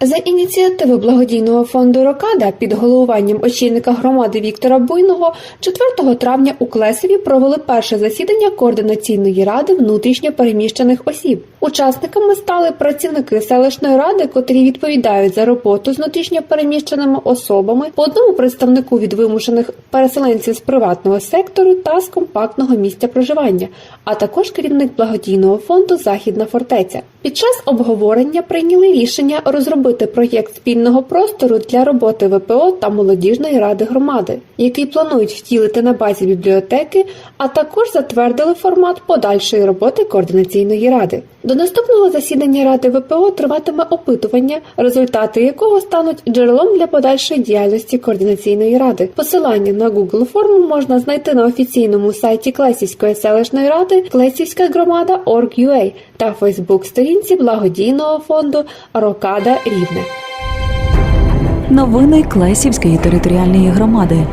За ініціативи благодійного фонду Рокада під головуванням очільника громади Віктора Буйного 4 травня у Клесові провели перше засідання координаційної ради внутрішньо переміщених осіб. Учасниками стали працівники селищної ради, котрі відповідають за роботу з внутрішньо переміщеними особами, по одному представнику від вимушених переселенців з приватного сектору та з компактного місця проживання, а також керівник благодійного фонду Західна фортеця. Під час обговорення прийняли рішення розробити проєкт спільного простору для роботи ВПО та молодіжної ради громади, який планують втілити на базі бібліотеки, а також затвердили формат подальшої роботи координаційної ради. До наступного засідання ради ВПО триватиме опитування, результати якого стануть джерелом для подальшої діяльності координаційної ради. Посилання на Google форму можна знайти на офіційному сайті Клесівської селищної ради Клесівська громада Org.ua та Фейсбук-сторінці благодійного фонду Рокада Рівне. Новини Клесівської територіальної громади.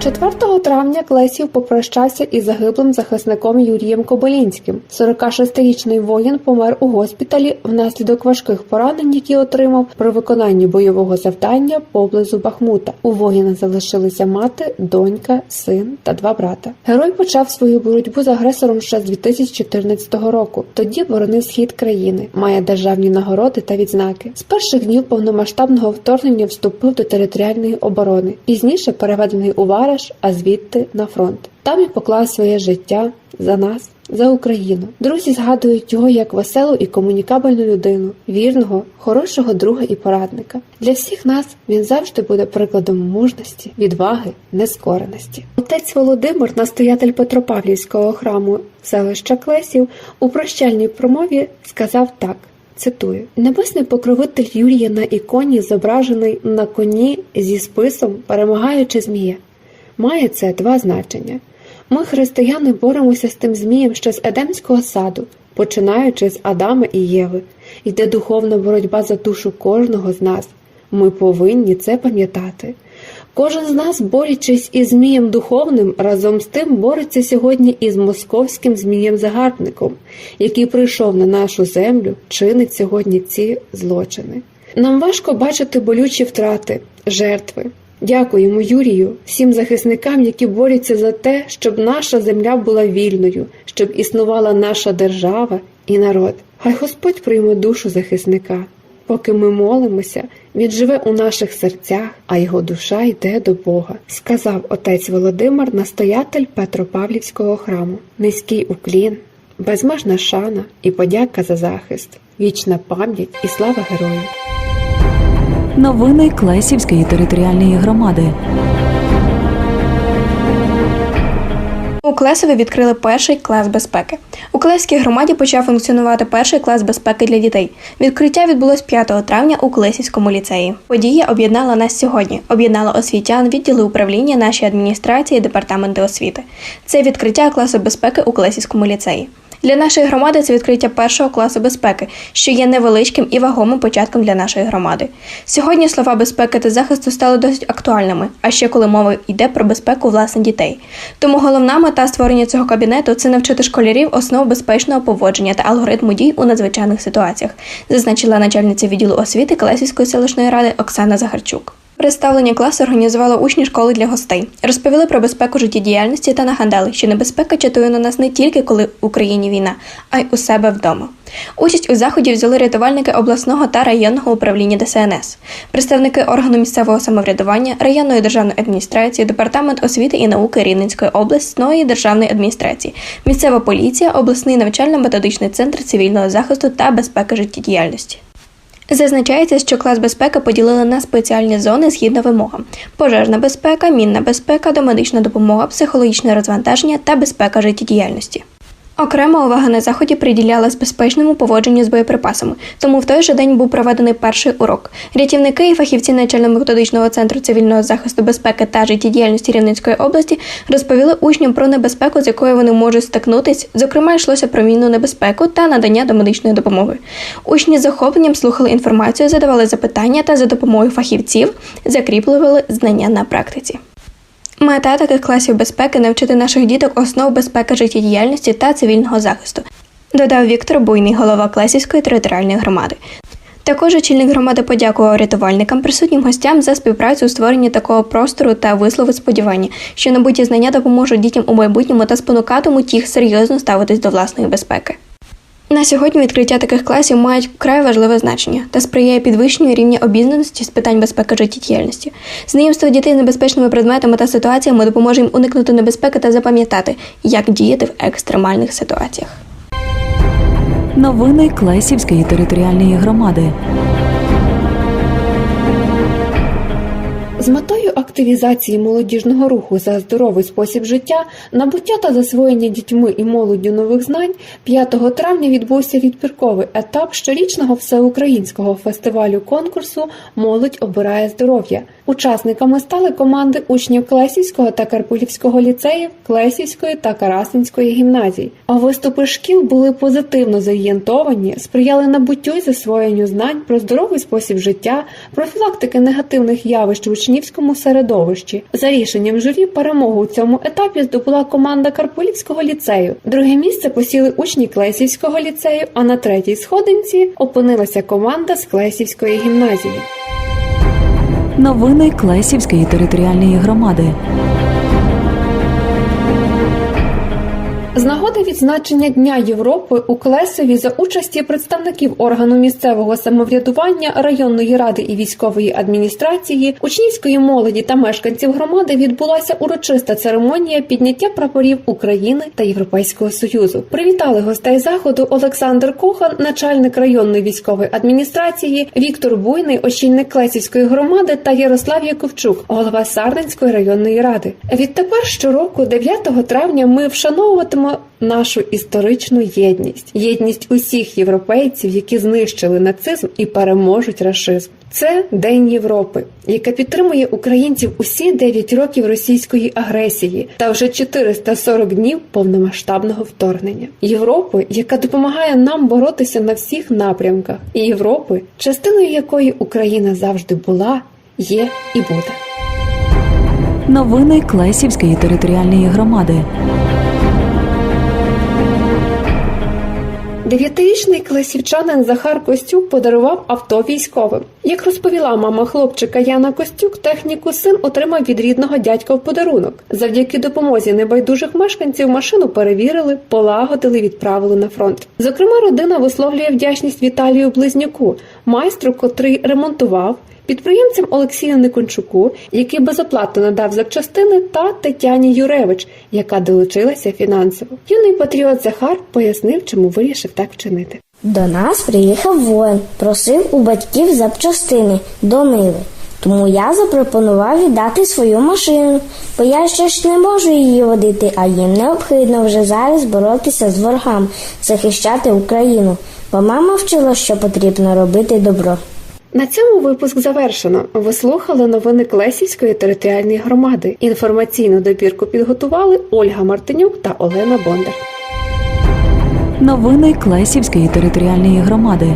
4 травня Клесів попрощався із загиблим захисником Юрієм Кобилінським. 46-річний воїн помер у госпіталі внаслідок важких поранень, які отримав при виконанні бойового завдання поблизу Бахмута. У воїна залишилися мати, донька, син та два брата. Герой почав свою боротьбу з агресором ще з 2014 року. Тоді боронив схід країни, має державні нагороди та відзнаки. З перших днів повномасштабного вторгнення вступив до територіальної оборони. Пізніше переведений у Вараш, а звідти на фронт. Там і поклав своє життя за нас, за Україну. Друзі згадують його як веселу і комунікабельну людину, вірного, хорошого друга і порадника. Для всіх нас він завжди буде прикладом мужності, відваги, нескореності. Отець Володимир, настоятель Петропавлівського храму селища Клесів, у прощальній промові сказав так. Цитую: Небесний покровитель Юрія на іконі зображений на коні зі списом, перемагаючи змія. Має це два значення. Ми, християни, боремося з тим змієм ще з Едемського саду, починаючи з Адама і Єви. Йде духовна боротьба за душу кожного з нас. Ми повинні це пам'ятати. Кожен з нас, борючись із змієм духовним, разом з тим бореться сьогодні із московським змієм-загарбником, який прийшов на нашу землю, чинить сьогодні ці злочини. Нам важко бачити болючі втрати, жертви. Дякуємо Юрію, всім захисникам, які борються за те, щоб наша земля була вільною, щоб існувала наша держава і народ. Хай Господь прийме душу захисника. Поки ми молимося, він живе у наших серцях, а його душа йде до Бога, сказав отець Володимир, настоятель Петропавлівського храму. Низький уклін, безмежна шана і подяка за захист, вічна пам'ять і слава герою. Новини Клесівської територіальної громади. У Клесові відкрили перший клас безпеки. У Клеській громаді почав функціонувати перший клас безпеки для дітей. Відкриття відбулось 5 травня у Клесівському ліцеї. Подія об'єднала нас сьогодні, об'єднала освітян, відділи управління, наші адміністрації, департаменти освіти. Це відкриття класу безпеки у Клесівському ліцеї. Для нашої громади це відкриття першого класу безпеки, що є невеличким і вагомим початком для нашої громади. Сьогодні слова безпеки та захисту стали досить актуальними, а ще коли мова йде про безпеку власне дітей. Тому головна мета створення цього кабінету це навчити школярів основ безпечного поводження та алгоритму дій у надзвичайних ситуаціях, зазначила начальниця відділу освіти Клесівської селищної ради Оксана Загарчук. Представлення класу організували учні школи для гостей. Розповіли про безпеку життєдіяльності та нагадали, що небезпека чатує на нас не тільки коли в Україні війна, а й у себе вдома. Участь у заході взяли рятувальники обласного та районного управління ДСНС, представники органу місцевого самоврядування, районної державної адміністрації, департамент освіти і науки Рівненської обласної державної адміністрації, місцева поліція, обласний навчально-методичний центр цивільного захисту та безпеки життєдіяльності. Зазначається, що клас безпеки поділили на спеціальні зони згідно вимогам: пожежна безпека, мінна безпека, домедична допомога, психологічне розвантаження та безпека життєдіяльності. Окрема увага на заході приділялась безпечному поводженню з боєприпасами, тому в той же день був проведений перший урок. Рятівники і фахівці начально-методичного центру цивільного захисту безпеки та життєдіяльності Рівненської області розповіли учням про небезпеку, з якою вони можуть стикнутись. Зокрема, йшлося про мінну небезпеку та надання домедичної допомоги. Учні з захопленням слухали інформацію, задавали запитання та за допомогою фахівців закріплювали знання на практиці. Мета таких класів безпеки навчити наших діток основ безпеки життєдіяльності та цивільного захисту, додав Віктор Буйний, голова Клесівської територіальної громади. Також очільник громади подякував рятувальникам, присутнім гостям за співпрацю у створенні такого простору та висловив сподівання, що набуті знання допоможуть дітям у майбутньому та спонукатимуть їх серйозно ставитись до власної безпеки. На сьогодні відкриття таких класів мають вкрай важливе значення та сприяє підвищенню рівня обізнаності з питань безпеки життєдіяльності. Знайомство дітей з небезпечними предметами та ситуаціями допоможе їм уникнути небезпеки та запам'ятати, як діяти в екстремальних ситуаціях. Новини Клесівської територіальної громади. З метою активізації молодіжного руху за здоровий спосіб життя, набуття та засвоєння дітьми і молоддю нових знань 5 травня відбувся відбірковий етап щорічного всеукраїнського фестивалю конкурсу Молодь обирає здоров'я. Учасниками стали команди учнів Клесівського та Карпулівського ліцеїв, Клесівської та Карасинської гімназій. А виступи шкіл були позитивно зорієнтовані, сприяли набуттю й засвоєнню знань про здоровий спосіб життя, профілактики негативних явищ в учнівському середовищі. За рішенням журі перемогу у цьому етапі здобула команда Карпулівського ліцею. Друге місце посіли учні Клесівського ліцею, а на третій сходинці опинилася команда з Клесівської гімназії. Новини Клесівської територіальної громади. З нагоди відзначення Дня Європи у Клесові за участі представників органу місцевого самоврядування, районної ради і військової адміністрації, учнівської молоді та мешканців громади відбулася урочиста церемонія підняття прапорів України та Європейського союзу. Привітали гостей заходу Олександр Кохан, начальник районної військової адміністрації, Віктор Буйний, очільник Клесівської громади та Ярослав Яковчук, голова Сарненської районної ради. Відтепер щороку, 9 травня, ми вшановуватимемо нашу історичну єдність, єдність усіх європейців, які знищили нацизм і переможуть рашизм. Це День Європи, яка підтримує українців усі 9 років російської агресії та вже 440 днів повномасштабного вторгнення. Європи, яка допомагає нам боротися на всіх напрямках, і Європи, частиною якої Україна завжди була, є і буде. Новини Клесівської територіальної громади. Дев'ятирічний класівчанин Захар Костюк подарував авто військовим. Як розповіла мама хлопчика Яна Костюк, техніку син отримав від рідного дядька в подарунок. Завдяки допомозі небайдужих мешканців машину перевірили, полагодили, відправили на фронт. Зокрема, родина висловлює вдячність Віталію Близнюку, майстру, котрий ремонтував. Підприємцям Олексію Никончуку, який безоплатно надав запчастини, та Тетяні Юревич, яка долучилася фінансово. Юний патріот Захар пояснив, чому вирішив так вчинити. До нас приїхав воїн, просив у батьків запчастини до Ниви. Тому я запропонував віддати свою машину, бо я ще ж не можу її водити, а їм необхідно вже зараз боротися з ворогами, захищати Україну. Бо мама вчила, що потрібно робити добро. На цьому випуск завершено. Ви слухали новини Клесівської територіальної громади. Інформаційну добірку підготували Ольга Мартинюк та Олена Бондар. Новини Клесівської територіальної громади.